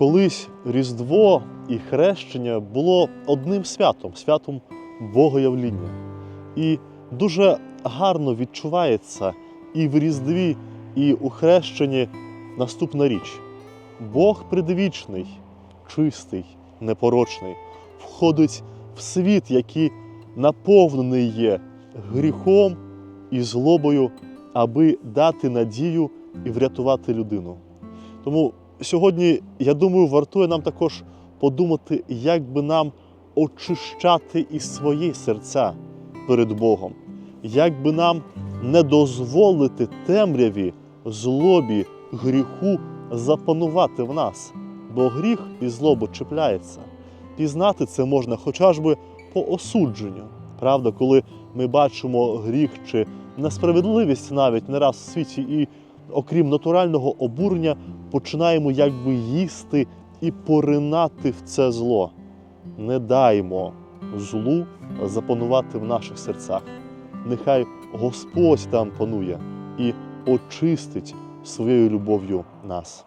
Колись Різдво і хрещення було одним святом, святом Богоявління. І дуже гарно відчувається і в Різдві, і у хрещенні наступна річ. Бог предвічний, чистий, непорочний, входить в світ, який наповнений є гріхом і злобою, аби дати надію і врятувати людину. Тому сьогодні, я думаю, вартує нам також подумати, як би нам очищати і свої серця перед Богом, як би нам не дозволити темряві, злобі, гріху запанувати в нас, бо гріх і злоба чіпляється. Пізнати це можна хоча ж би по осудженню. Правда, коли ми бачимо гріх чи несправедливість навіть не раз в світі, і окрім натурального обурення, починаємо якби їсти і поринати в це зло. Не даймо злу запанувати в наших серцях. Нехай Господь там панує і очистить своєю любов'ю нас.